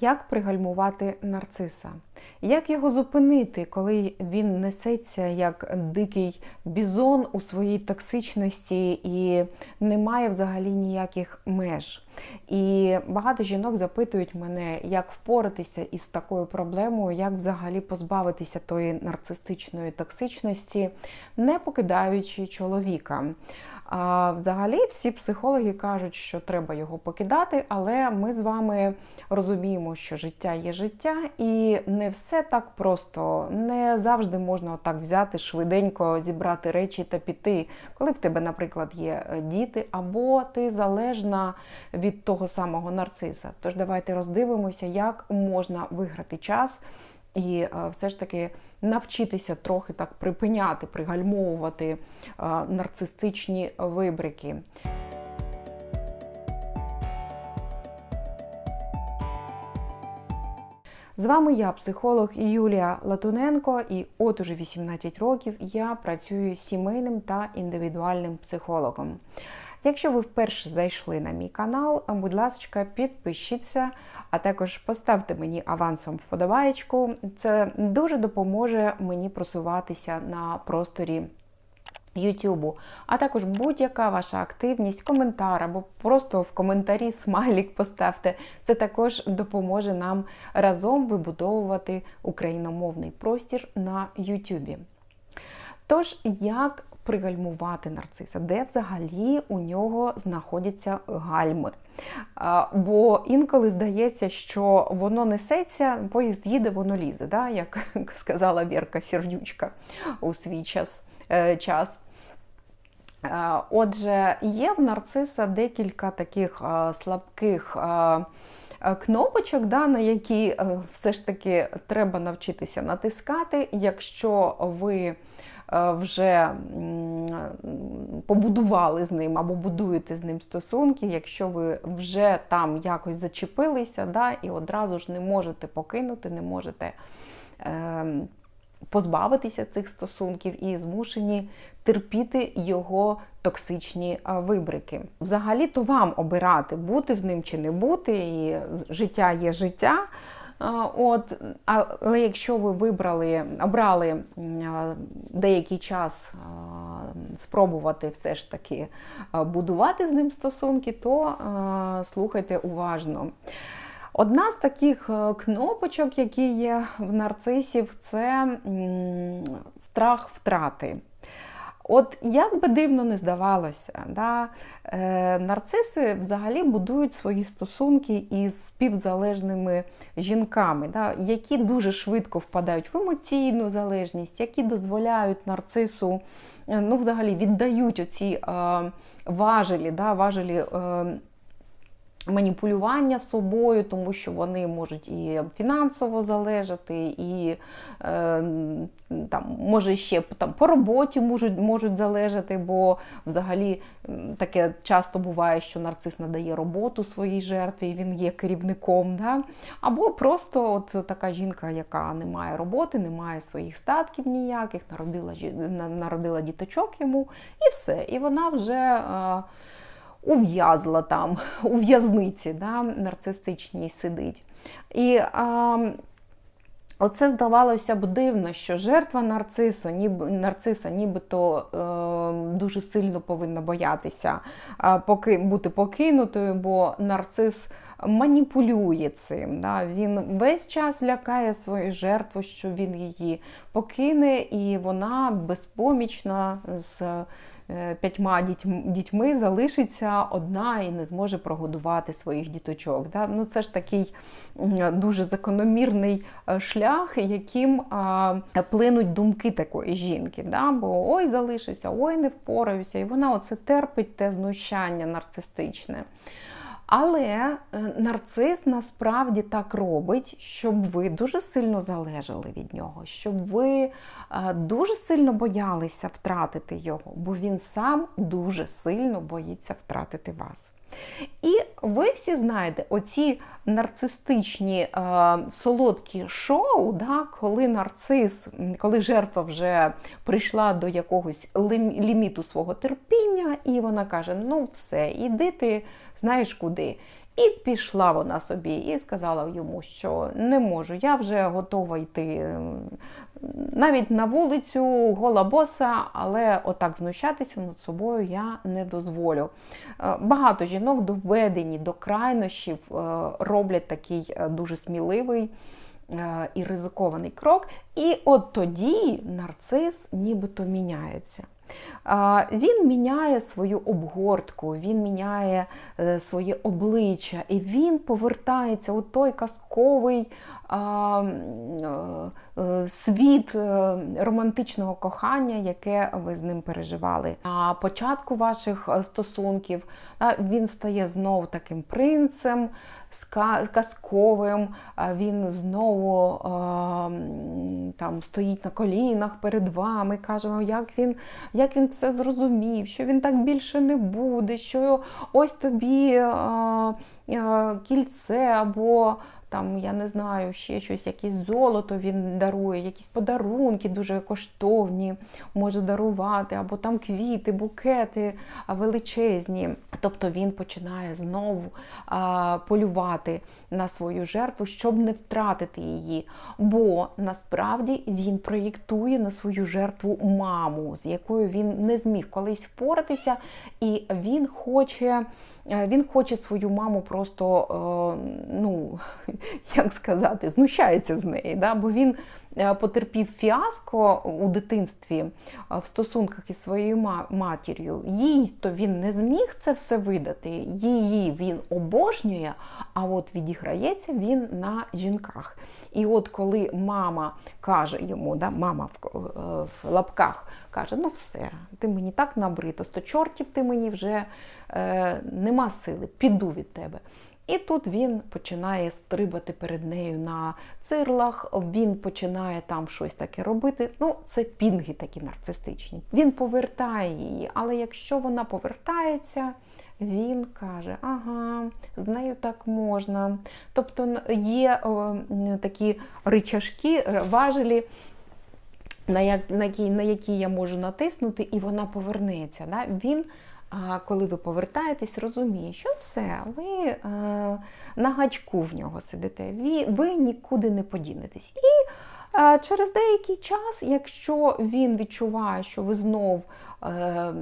Як пригальмувати нарциса? Як його зупинити, коли він несеться як дикий бізон у своїй токсичності і не має взагалі ніяких меж? І багато жінок запитують мене, як впоратися із такою проблемою, як взагалі позбавитися тої нарцистичної токсичності, не покидаючи чоловіка. А взагалі всі психологи кажуть, що треба його покидати, але ми з вами розуміємо, що життя є життя, і не все так просто. Не завжди можна отак взяти швиденько, зібрати речі та піти, коли в тебе, наприклад, є е, діти, або ти залежна від того самого нарциса. Тож давайте роздивимося, як можна виграти час. І е, все ж таки навчитися трохи так припиняти, пригальмовувати е, нарцистичні вибрики. З вами я, психолог Юлія Латуненко, і от уже 18 років я працюю сімейним та індивідуальним психологом. Якщо ви вперше зайшли на мій канал, будь ласка, підпишіться, а також поставте мені авансом вподобаєчку. Це дуже допоможе мені просуватися на просторі Ютубу, а також будь-яка ваша активність, коментар або просто в коментарі смайлік поставте. Це також допоможе нам разом вибудовувати україномовний простір на Ютубі. Тож, як пригальмувати нарциса, де взагалі у нього знаходяться гальми. Бо інколи здається, що воно несеться, поїзд їде, воно лізе, да? як сказала Вірка Сердючка у свій час. Е, час. Отже, є в нарциса декілька таких слабких кнопочок, да, на які е, все ж таки треба навчитися натискати, якщо ви вже побудували з ним або будуєте з ним стосунки, якщо ви вже там якось зачепилися, да, і одразу ж не можете покинути, не можете е, позбавитися цих стосунків і змушені терпіти його токсичні е, вибрики. Взагалі-то вам обирати, бути з ним чи не бути, і життя є життя. От, Але якщо ви вибрали, обрали деякий час спробувати все ж таки будувати з ним стосунки, то слухайте уважно. Одна з таких е, кнопочок, які є в нарцисів, це страх втрати. От як би дивно не здавалося, да, е, нарциси взагалі будують свої стосунки із співзалежними жінками, да, які дуже швидко впадають в емоційну залежність, які дозволяють нарцису, е, ну, взагалі віддають оці е, важелі, да, важелі. Е, Маніпулювання собою, тому що вони можуть і фінансово залежати, і е, там, може ще там, по роботі можуть можуть залежати, бо взагалі таке часто буває, що нарцис надає роботу своїй жертві, і він є керівником. Да? Або просто от така жінка, яка не має роботи, не має своїх статків ніяких, народила народила діточок йому, і все. І вона вже. Е, ув'язла там, у в'язниці да, нарцистичній сидить. І а, Оце здавалося б дивно, що жертва нарциса, ніби, нарциса нібито е, дуже сильно повинна боятися е, поки, бути покинутою, бо нарцис маніпулює цим. Да? Він весь час лякає свою жертву, що він її покине, і вона безпомічна з п'ятьма дітьми залишиться одна і не зможе прогодувати своїх діточок. Ну, Це ж такий дуже закономірний е, шлях, яким плинуть думки такої жінки. Бо ой, залишуся, ой, не впораюся. І вона оце терпить те знущання нарцистичне. Але е, нарцис насправді так робить, щоб ви дуже сильно залежали від нього, щоб ви е, дуже сильно боялися втратити його, бо він сам дуже сильно боїться втратити вас. І ви всі знаєте, оці нарцистичні е, солодкі шоу, да, коли нарцис, коли жертва вже прийшла до якогось ліміту свого терпіння, і вона каже: Ну, все, іди ти знаєш куди. І пішла вона собі і сказала йому, що не можу, я вже готова йти навіть на вулицю, гола боса, але отак знущатися над собою я не дозволю. Е, Багато жінок доведені до крайнощів, е, роблять такий е, дуже сміливий і ризикований крок. І от тоді нарцис нібито міняється. Він міняє свою обгортку, він міняє е, своє обличчя, і він повертається у той казковий е, світ е, романтичного кохання, яке ви з ним переживали. На початку ваших стосунків він стає знов таким принцем, казковим, він знову там стоїть на колінах перед вами, каже, «О, як він, як він все зрозумів, що він так більше не буде, що ось тобі а, а, кільце або там, я не знаю, ще щось, якесь золото він дарує, якісь подарунки дуже коштовні може дарувати, або там квіти, букети величезні. Тобто він починає знову а, полювати на свою жертву, щоб не втратити її. Бо насправді він проєктує на свою жертву маму, з якою він не зміг колись впоратися, і він хоче. е, Він хоче свою маму просто, е, ну як сказати, знущається з неї, да? бо він е, потерпів фіаско у дитинстві е, в стосунках із своєю матір'ю. Їй то він не зміг це все видати, її він обожнює, а от відіграється він на жінках. І от коли мама каже йому, да, мама в, е, в лапках каже: ну все, ти мені так набрито, сто чортів ти мені вже нема сили, піду від тебе. І тут він починає стрибати перед нею на цирлах, він починає там щось таке робити. Ну, це пінги такі нарцистичні. Він повертає її, але якщо вона повертається, він каже: ага, з нею так можна. Тобто є о, такі ричажки, важелі, на, як, на, які, на які я можу натиснути, і вона повернеться. Да? Він, коли ви повертаєтесь, розуміє, що все, ви е, на гачку в нього сидите, ви, ви нікуди не подінетесь. І е, через деякий час, якщо він відчуває, що ви знов, е,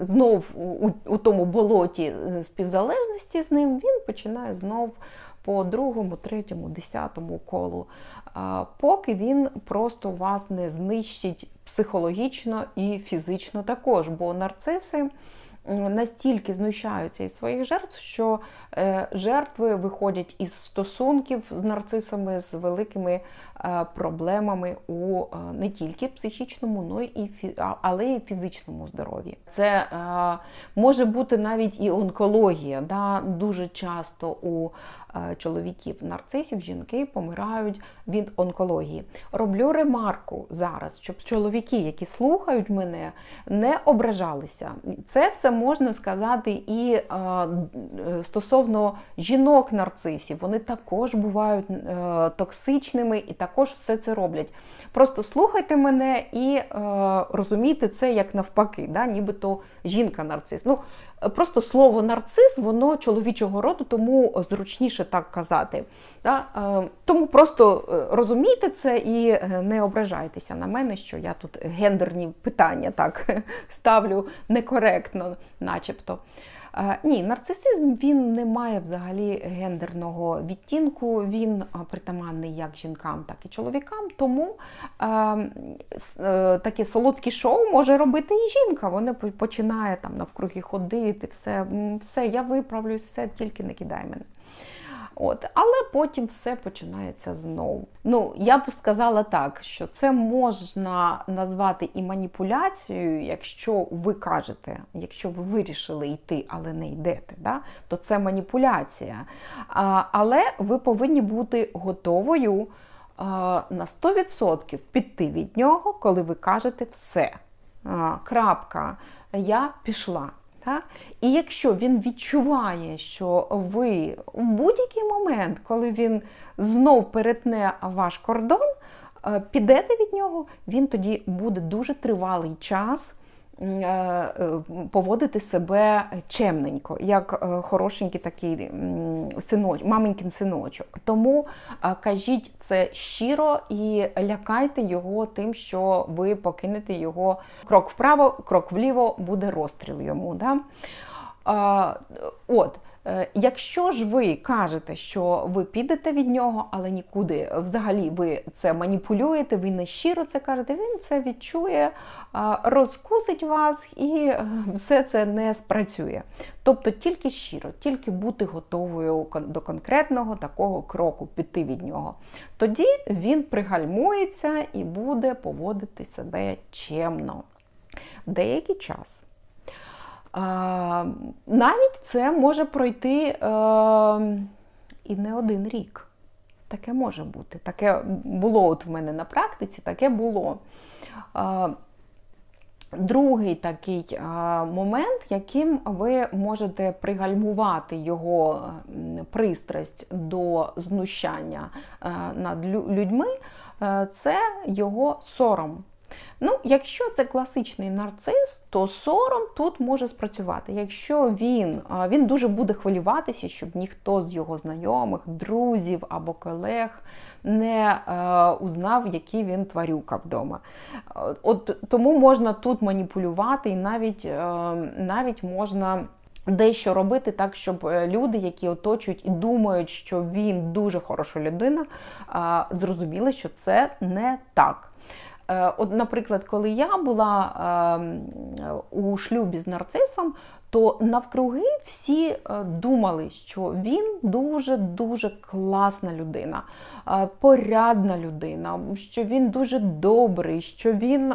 знов у, у тому болоті е, співзалежності з ним, він починає знов по другому, третьому, десятому колу, поки він просто вас не знищить психологічно і фізично також. Бо нарциси настільки знущаються із своїх жертв, що е, жертви виходять із стосунків з нарцисами з великими проблемами у е, не тільки психічному, але й фізичному здоров'ї. Це е, може бути навіть і онкологія. Да? Дуже часто у е, чоловіків нарцисів жінки помирають від онкології. Роблю ремарку зараз, щоб чоловіки, які слухають мене, не ображалися. Це все можна сказати і е, стосовно жінок-нарцисів. Вони також бувають е, токсичними і також все це роблять. Просто слухайте мене і е, розумійте це як навпаки, да? нібито жінка-нарцис. Ну, просто слово нарцис, воно чоловічого роду, тому зручніше так казати. Да? Е, тому просто е, розумійте це і е, не ображайтеся на мене, що я тут гендерні питання так ставлю некоректно, начебто. Е, Ні, нарцисизм він не має взагалі гендерного відтінку, він притаманний як жінкам, так і чоловікам. Тому е, е, таке солодке шоу може робити і жінка. Вона починає там навкруги ходити, все, все, я виправлюсь, все, тільки не кидай мене. От, але потім все починається знову. Ну, я б сказала так, що це можна назвати і маніпуляцією, якщо ви кажете, якщо ви вирішили йти, але не йдете, да? то це маніпуляція. А, але ви повинні бути готовою а, на 100% піти від нього, коли ви кажете все. А, крапка, я пішла. Та? І якщо він відчуває, що ви у будь-який момент, коли він знов перетне ваш кордон, е, підете від нього, він тоді буде дуже тривалий час поводити себе чемненько, як е, хорошенький такий синоч, маменькин синочок. Тому е, кажіть це щиро і лякайте його тим, що ви покинете його крок вправо, крок вліво, буде розстріл йому. Да? От, е, якщо ж ви кажете, що ви підете від нього, але нікуди взагалі ви це маніпулюєте, ви не щиро це кажете, він це відчує, розкусить вас і е, все це не спрацює. Тобто тільки щиро, тільки бути готовою до конкретного такого кроку, піти від нього. Тоді він пригальмується і буде поводити себе чемно. Деякий час. Навіть це може пройти е, і не один рік. Таке може бути. Таке було от в мене на практиці, таке було. Другий такий момент, яким ви можете пригальмувати його пристрасть до знущання е, над людьми, е, це його сором. Ну, якщо це класичний нарцис, то сором тут може спрацювати. Якщо він, він дуже буде хвилюватися, щоб ніхто з його знайомих, друзів або колег не е, узнав, який він тварюка вдома. Е, От тому можна тут маніпулювати і навіть, е, навіть можна. Дещо робити так, щоб е, люди, які оточують і думають, що він дуже хороша людина, зрозуміли, що це не так. Е, От, наприклад, коли я була ем, у шлюбі з нарцисом, то навкруги всі е, думали, що він дуже-дуже класна людина, е, порядна людина, що він дуже добрий, що він,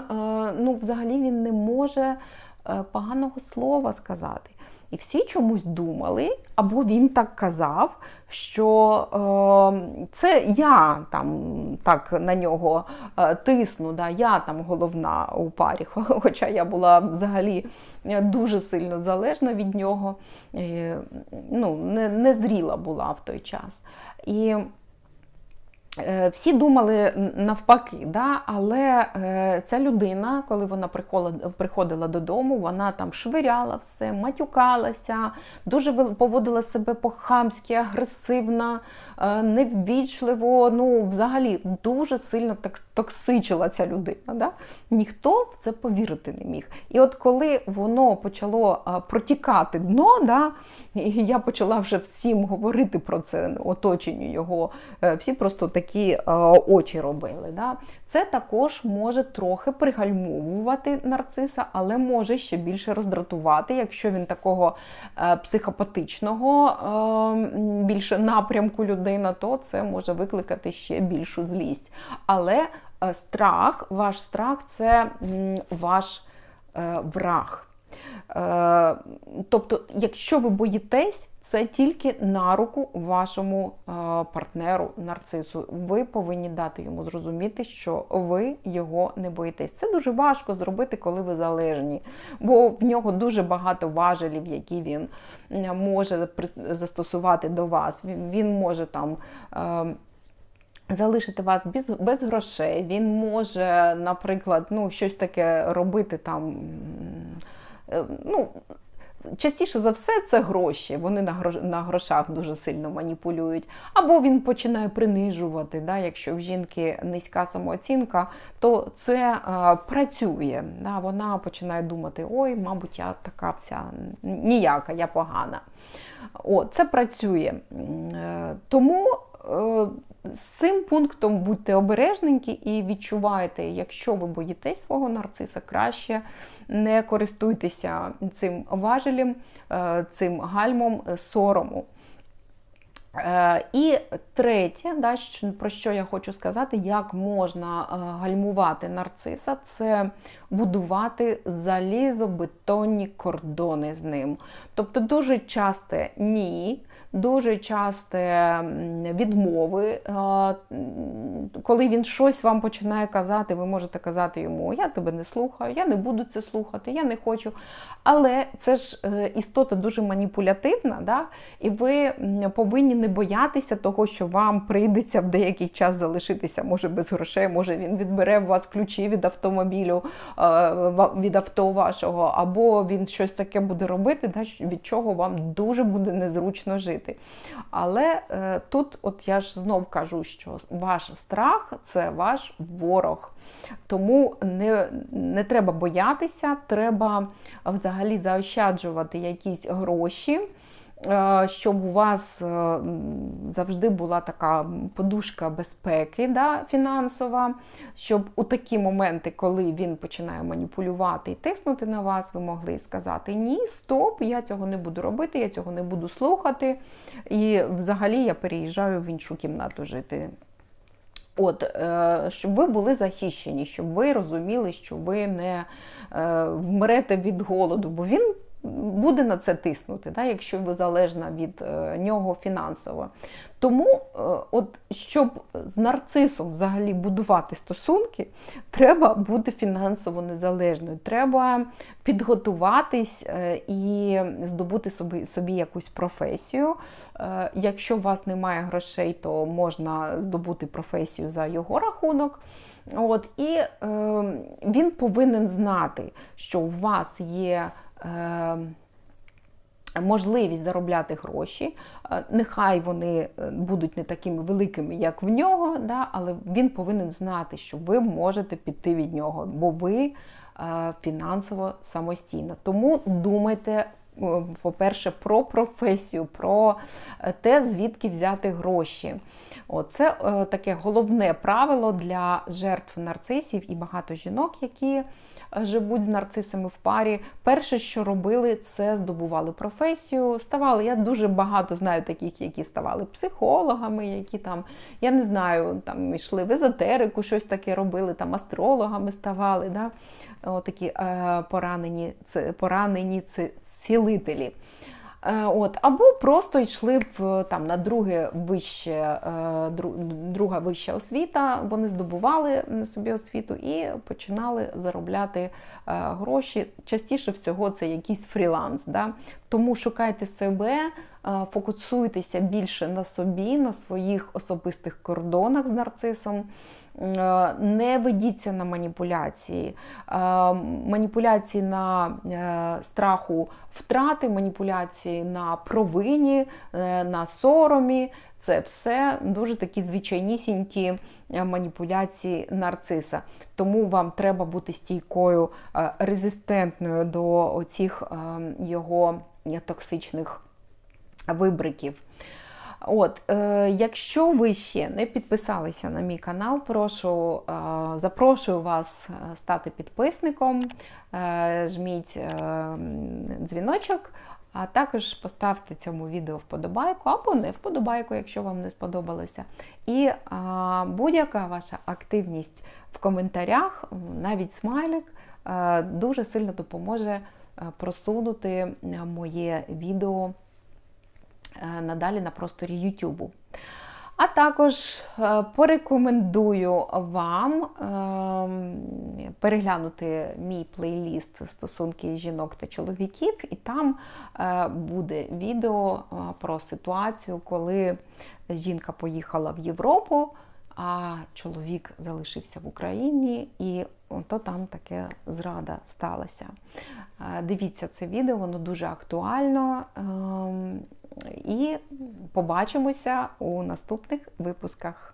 ну, взагалі він не може поганого слова сказати. І всі чомусь думали, або він так казав, що е, це я там так на нього е, тисну, да, я там головна у парі. Хоча я була взагалі дуже сильно залежна від нього, е, ну, не, не зріла була в той час. І Е, Всі думали навпаки, да? але е, ця людина, коли вона приходила, додому, вона там швиряла все, матюкалася, дуже поводила себе по-хамськи, агресивно, е, неввічливо, ну, взагалі дуже сильно токсичила ця людина. Да? Ніхто в це повірити не міг. І от коли воно почало е, протікати дно, да? і я почала вже всім говорити про це оточенню його, е, всі просто такі е, очі робили. Да? Це також може трохи пригальмовувати нарциса, але може ще більше роздратувати, якщо він такого е, психопатичного е, більше напрямку людина, то це може викликати ще більшу злість. Але страх, ваш страх це ваш враг. Тобто, якщо ви боїтесь, це тільки на руку вашому е, партнеру нарцису. Ви повинні дати йому зрозуміти, що ви його не боїтесь. Це дуже важко зробити, коли ви залежні, бо в нього дуже багато важелів, які він може при- застосувати до вас. Він, може там. Е, Залишити вас без, без грошей, він може, наприклад, ну, щось таке робити там. е, Ну, частіше за все, це гроші. Вони на, грош, на грошах дуже сильно маніпулюють. Або він починає принижувати. Да? Якщо в жінки низька самооцінка, то це е, працює. Да? Вона починає думати: ой, мабуть, я така вся ніяка, я погана. О, це працює. Е, Тому з цим пунктом будьте обережненькі і відчувайте, якщо ви боїтесь свого нарциса, краще не користуйтеся цим важелем, е, цим гальмом е, сорому. Е, І третє, да, про що я хочу сказати, як можна е, гальмувати нарциса, це будувати залізобетонні кордони з ним. Тобто дуже часте ні, дуже часте відмови. Коли він щось вам починає казати, ви можете казати йому: Я тебе не слухаю, я не буду це слухати, я не хочу. Але це ж е, істота дуже маніпулятивна, да? і ви повинні не боятися того, що вам прийдеться в деякий час залишитися, може без грошей, може він відбере у вас ключі від автомобілю, е, від авто вашого, або він щось таке буде робити, да, від чого вам дуже буде незручно жити. Але е, тут, от я ж знов кажу, що ваш страх це ваш ворог. Тому не не треба боятися, треба взагалі заощаджувати якісь гроші. Е, щоб у вас е, завжди була така подушка безпеки да, фінансова, щоб у такі моменти, коли він починає маніпулювати і тиснути на вас, ви могли сказати Ні, стоп, я цього не буду робити, я цього не буду слухати. І взагалі я переїжджаю в іншу кімнату жити. От, е, щоб ви були захищені, щоб ви розуміли, що ви не вмрете від голоду, бо він буде на це тиснути, да, якщо ви залежна від е, нього фінансово. Тому, е, от, щоб з нарцисом взагалі будувати стосунки, треба бути фінансово незалежною. Треба підготуватись е, і здобути собі, собі якусь професію. Якщо у вас немає грошей, то можна здобути професію за його рахунок. От, І е, він повинен знати, що у вас є. Ем, можливість заробляти гроші, е, нехай вони е, будуть не такими великими, як в нього, да, але він повинен знати, що ви можете піти від нього, бо ви е, фінансово самостійно. Тому думайте, по-перше, про професію, про те, звідки взяти гроші. Це таке головне правило для жертв нарцисів і багато жінок, які живуть з нарцисами в парі. Перше, що робили, це здобували професію. Ставали. Я дуже багато знаю таких, які ставали психологами, які там, я не знаю, там йшли в езотерику, щось таке робили, там астрологами ставали. Да? О, е, поранені, поранені цілителі. Е, от, Або просто йшли в, там, на друге вище, е, друга вища освіта, вони здобували собі освіту і починали заробляти е, гроші. Частіше всього, це якийсь фріланс. Да? Тому шукайте себе, фокусуйтеся більше на собі, на своїх особистих кордонах з нарцисом. Е, не ведіться на маніпуляції, е, маніпуляції на е, страху втрати, маніпуляції на провині, на соромі. Це все дуже такі звичайнісінькі маніпуляції нарциса. Тому вам треба бути стійкою, резистентною до цих його токсичних вибриків. От, е, Якщо ви ще не підписалися на мій канал, прошу, е, запрошую вас е, стати підписником, е, жміть е, дзвіночок, а також поставте цьому відео вподобайку або не вподобайку, якщо вам не сподобалося. І е, будь-яка ваша активність в коментарях, навіть смайлик, е, дуже сильно допоможе е, просунути моє відео. Е, надалі на просторі Ютубу. А також е, порекомендую вам е, переглянути мій плейліст стосунки жінок та чоловіків, і там буде відео про ситуацію, коли жінка поїхала в Європу, а чоловік залишився в Україні, і то там таке зрада сталася. Дивіться це відео, воно дуже актуально. І побачимося у наступних випусках.